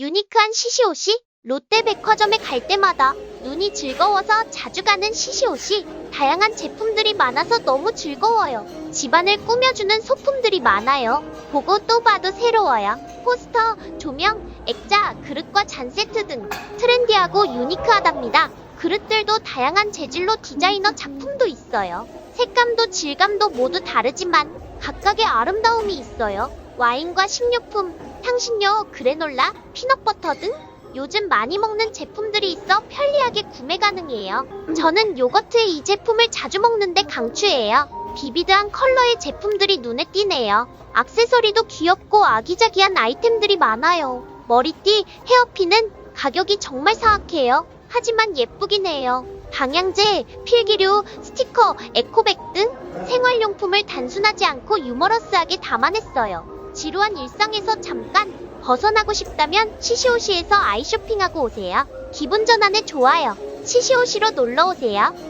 유니크한 시시옷이 롯데백화점에 갈 때마다 눈이 즐거워서 자주 가는 시시옷이 다양한 제품들이 많아서 너무 즐거워요. 집안을 꾸며주는 소품들이 많아요. 보고 또 봐도 새로워요. 포스터, 조명, 액자, 그릇과 잔 세트 등 트렌디하고 유니크하답니다. 그릇들도 다양한 재질로 디자이너 작품도 있어요. 색감도 질감도 모두 다르지만 각각의 아름다움이 있어요. 와인과 식료품, 향신료, 그래놀라, 피넛버터 등 요즘 많이 먹는 제품들이 있어 편리하게 구매 가능해요. 저는 요거트의 이 제품을 자주 먹는데 강추해요. 비비드한 컬러의 제품들이 눈에 띄네요. 액세서리도 귀엽고 아기자기한 아이템들이 많아요. 머리띠, 헤어핀은 가격이 정말 사악해요. 하지만 예쁘긴 해요. 방향제, 필기류, 스티커, 에코백 등 생활용품을 단순하지 않고 유머러스하게 담아냈어요. 지루한 일상에서 잠깐 벗어나고 싶다면 시시오시에서 아이쇼핑하고 오세요. 기분 전환에 좋아요. 시시오시로 놀러 오세요.